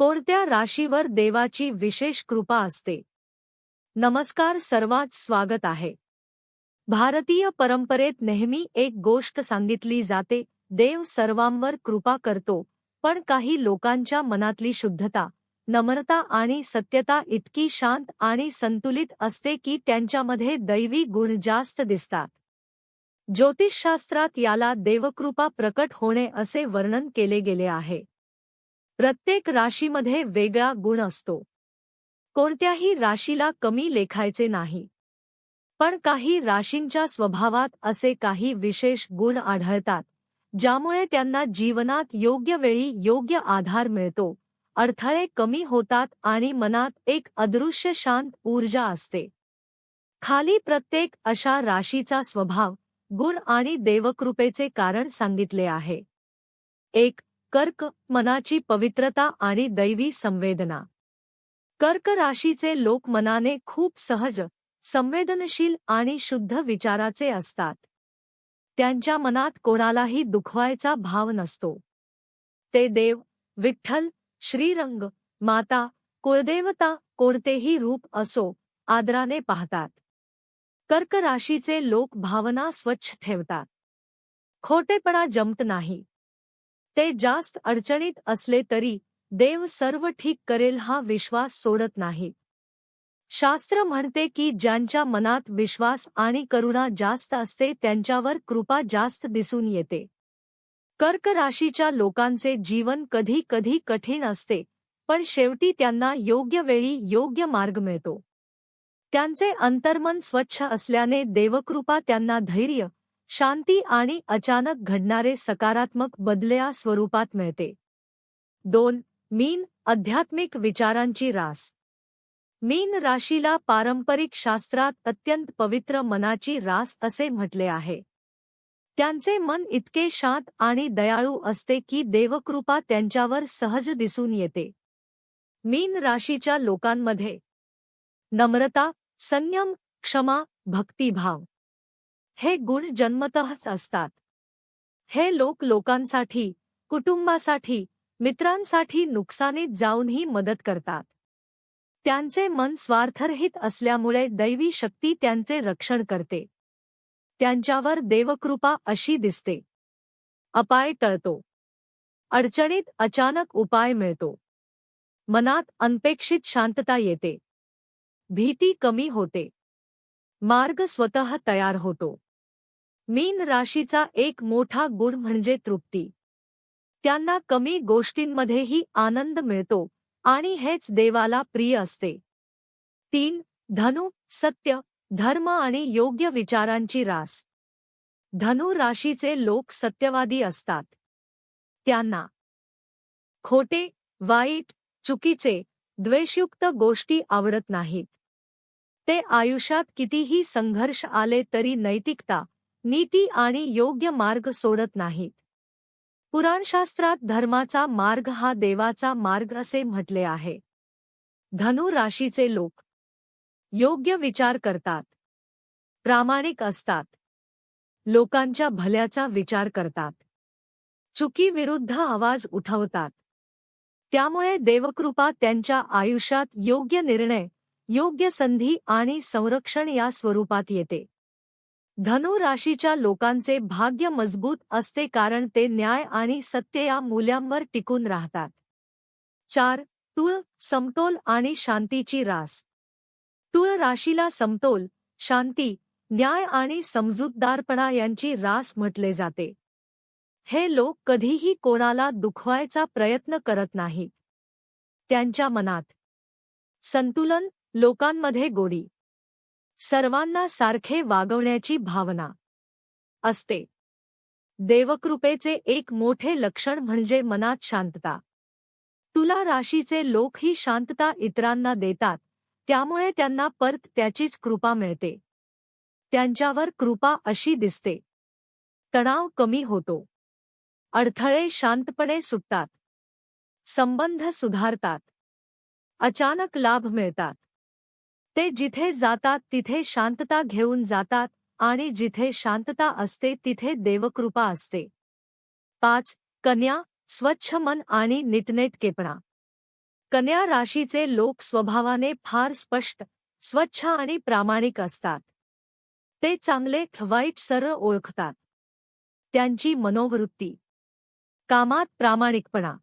कोणत्या राशीवर देवाची विशेष कृपा असते? नमस्कार सर्वात स्वागत आहे. भारतीय परंपरेत नेहमी एक गोष्ट सांगितली जाते देव सर्वांवर कृपा करतो पण काही लोकांच्या मनातली शुद्धता नम्रता आणि सत्यता इतकी शांत आणि संतुलित असते की त्यांच्यामध्ये दैवी गुण जास्त दिसतात. ज्योतिषशास्त्रात याला देवकृपा प्रकट होणे असे वर्णन केले गेले आहे. प्रत्येक राशीमध्ये वेगळा गुण असतो. कोणत्याही राशीला कमी लेखायचे नाही. पण काही राशींच्या स्वभावात असे काही विशेष गुण आढळतात ज्यामुळे त्यांना जीवनात योग्य वेळी योग्य आधार मिळतो अडथळे कमी होतात आणि मनात एक अदृश्य शांत ऊर्जा असते. खाली प्रत्येक अशा राशीचा स्वभाव गुण आणि देवकृपेचे कारण सांगितले आहे. एक कर्क मनाची पवित्रता आणि दैवी संवेदना. कर्क राशीचे लोक मनाने खूप सहज संवेदनशील आणि शुद्ध विचाराचे असतात. त्यांच्या मनात कोणालाही दुखवायचा भाव नसतो. ते देव विठ्ठल श्रीरंग माता कुळदेवता कोणतेही रूप असो आदराने पाहतात. कर्क राशीचे लोक भावना स्वच्छ ठेवतात. खोटेपणा जमत नाही. ते जास्त अडचणीत असले तरी देव सर्व ठीक करेल हा विश्वास सोडत नाही. शास्त्र म्हणते की ज्यांच्या मनात विश्वास आणि करुणा जास्त असते त्यांच्यावर कृपा जास्त दिसून येते. कर्क राशीच्या लोकांचे जीवन कधी कधी कठीण असते पण शेवटी त्यांना योग्य वेळी योग्य मार्ग मिळतो. त्यांचे अंतर्मन स्वच्छ असल्याने देवकृपा त्यांना धैर्य शांती आणि अचानक घडणारे सकारात्मक बदल्या स्वरूपात मिळते. दोन मीन आध्यात्मिक विचारांची रास. मीन राशीला पारंपरिक शास्त्रात अत्यंत पवित्र मनाची रास असे म्हटले आहे. त्यांचे मन इतके शांत आणि दयाळू असते की देवकृपा त्यांच्यावर सहज दिसून येते. मीन राशीच्या लोकांमध्ये नम्रता संयम क्षमा भक्तिभाव. हे गुण जन्मतःच असतात. हे लोक लोकांसाठी कुटुंबासाठी मित्रांसाठी नुकसानीत जाऊनही मदत करतात. त्यांचे मन स्वार्थरहित असल्यामुळे दैवी शक्ती त्यांचे रक्षण करते. त्यांच्यावर देवकृपा अशी दिसते. अपाय टळतो. अडचणीत अचानक उपाय मिळतो. मनात अनपेक्षित शांतता येते. भीती कमी होते. मार्ग स्वतः तयार होतो. मीन राशीचा एक मोठा गुण म्हणजे तृप्ती. त्यांना कमी गोष्टींमध्येही आनंद मिळतो आणि हेच देवाला प्रिय असते. तीन धनु सत्य धर्म आणि योग्य विचारांची रास. धनु राशीचे लोक सत्यवादी असतात. त्यांना खोटे वाईट चुकीचे द्वेषयुक्त गोष्टी आवडत नाहीत. ते आयुष्यात कितीही संघर्ष आले तरी नैतिकता नीती आणि योग्य मार्ग सोडत नाहीत. पुराणशास्त्रात धर्माचा मार्ग हा देवाचा मार्ग असे म्हटले आहे. धनु राशीचे लोक. योग्य विचार करतात. प्रामाणिक असतात. लोकांच्या भल्याचा विचार करतात. चुकीविरुद्ध आवाज उठवतात. त्यामुळे देवकृपा त्यांच्या आयुष्यात योग्य निर्णय योग्य संधी आणि संरक्षण या स्वरूपात येते. धनु राशीच्या लोकांचे भाग्य मजबूत असते कारण ते न्याय आणि सत्य या मूल्यांवर टिकून राहतात. चार तुळ समतोल आणि शांतीची रास. तुळ राशीला समतोल शांती न्याय आणि समजूतदारपणा यांची रास म्हटले जाते. हे लोक कधीही कोणाला दुखवायचा प्रयत्न करत नाहीत. त्यांच्या मनात संतुलन लोकांमध्ये गोडी. सर्वांना सारखे वागवण्याची भावना असते. देवकृपेचे एक मोठे लक्षण म्हणजे मनात शांतता. तुला राशीचे लोक ही शांतता इतरांना देतात त्यामुळे त्यांना परत त्याचीच कृपा मिळते. त्यांच्यावर कृपा अशी दिसते. तणाव कमी होतो. अडथळे शांतपणे सुटतात. संबंध सुधारतात. अचानक लाभ मिळतात. ते जिथे जातात तिथे शांतता घेऊन जातात आणि जिथे शांतता असते तिथे देवकृपा असते. पाच कन्या स्वच्छ मन आणि नितनेटकेपणा कन्या राशीचे लोक स्वभावाने फार स्पष्ट स्वच्छ आणि प्रामाणिक असतात. ते चांगले वाईट सरळ ओळखतात. त्यांची मनोवृत्ती. कामात प्रामाणिकपणा.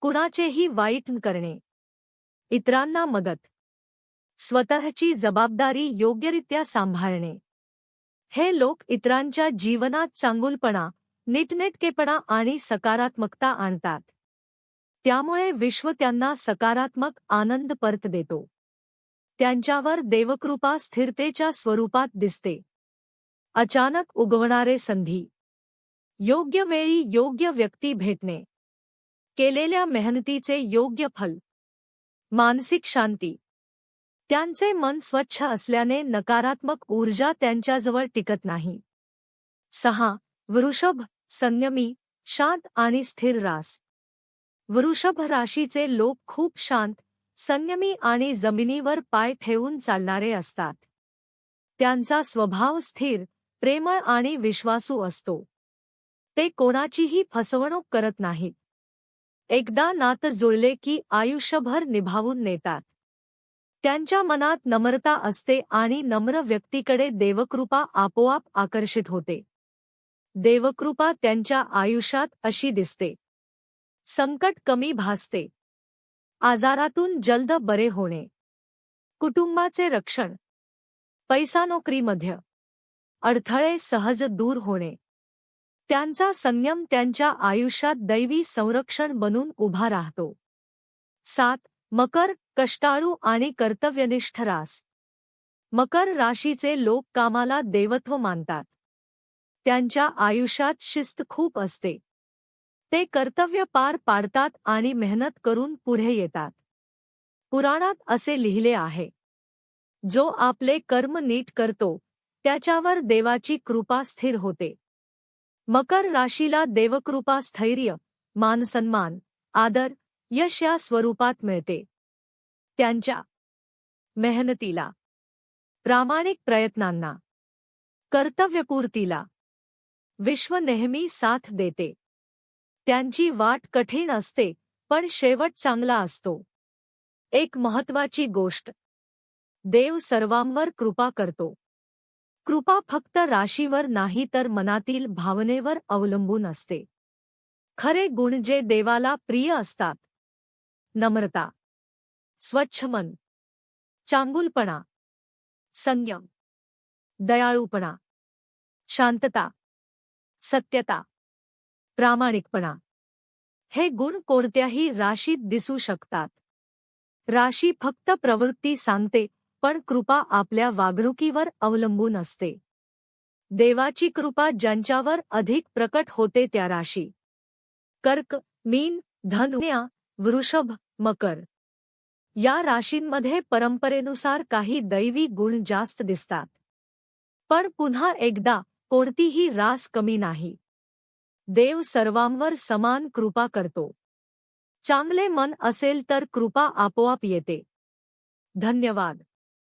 कुणाचेही वाईट न करणे. इतरांना मदत. स्वतःची जबाबदारी योग्यरित्या सांभाळणे. हे लोक इतरांच्या जीवनात चांगुलपणा नीटनेटकेपणा आणि सकारात्मकता आणतात. त्यामुळे विश्व त्यांना सकारात्मक आनंद परत देतो. त्यांच्यावर देवकृपा स्थिरतेच्या स्वरूपात दिसते. अचानक उगवणारे संधी. योग्य वेळी योग्य व्यक्ती भेटणे. केलेल्या मेहनतीचे योग्य फल. मानसिक शांती. त्यांचे मन स्वच्छ असल्याने नकारात्मक ऊर्जा त्यांच्याजवळ टिकत नाही. सहा वृषभ संयमी शांत आणि स्थिर रास. वृषभ राशीचे लोक खूप शांत संयमी आणि जमिनीवर पाय ठेवून चालणारे असतात. त्यांचा स्वभाव स्थिर प्रेमळ आणि विश्वासू असतो. ते कोणाचीही फसवणूक करत नाहीत. एकदा नातं जुळले की आयुष्यभर निभावून नेतात. त्यांच्या मनात नम्रता असते आणि नम्र व्यक्तीकडे देवकृपा आपोआप आकर्षित होते. देवकृपा त्यांच्या आयुष्यात अशी दिसते. संकट कमी भासते. आजारातून जलद बरे होणे. कुटुंबाचे रक्षण. पैसा नोकरीमध्ये अडथळे सहज दूर होणे. त्यांचा संयम त्यांच्या आयुष्यात दैवी संरक्षण बनून उभा राहतो. सात मकर कष्टाळू आणि कर्तव्यनिष्ठ रास. मकर राशीचे लोक कामाला देवत्व मानतात. त्यांच्या आयुष्यात शिस्त खूप असते. ते कर्तव्य पार पाडतात आणि मेहनत करून पुढे येतात. पुराणात असे लिहिले आहे. जो आपले कर्म नीट करतो त्याच्यावर देवाची कृपा स्थिर होते. मकर राशीला देवकृपा स्थैर्य मानसन्मान आदर यश या स्वरूपात मिळते. त्यांच्या मेहनतीला प्रामाणिक प्रयत्नांना कर्तव्यपूर्तीला विश्व नेहमी साथ देते. त्यांची वाट कठीण असते पण शेवट चांगला असतो. एक महत्वाची गोष्ट देव सर्वांवर कृपा करतो. कृपा फक्त राशीवर नाही तर मनातील भावनेवर अवलंबून असते. खरे गुण जे देवाला प्रिय असतात नम्रता स्वच्छ मन चांगुलपणा संयम दयाळूपणा शांतता सत्यता प्रामाणिकपणा. हे गुण कोणत्याही राशीत दिसू शकतात. राशी फक्त प्रवृत्ती सांगते पण कृपा आपल्या वागणुकीवर अवलंबून असते. देवाची कृपा ज्यांच्यावर अधिक प्रकट होते त्या राशी. कर्क मीन धनुया वृषभ, मकर. या राशींमध्ये परंपरेनुसार काही दैवी गुण जास्त दिसतात. पण पुन्हा एकदा कोणतीही रास कमी नाही. देव सर्वांवर समान कृपा करतो. चांगले मन असेल तर कृपा आपोआप येते. धन्यवाद.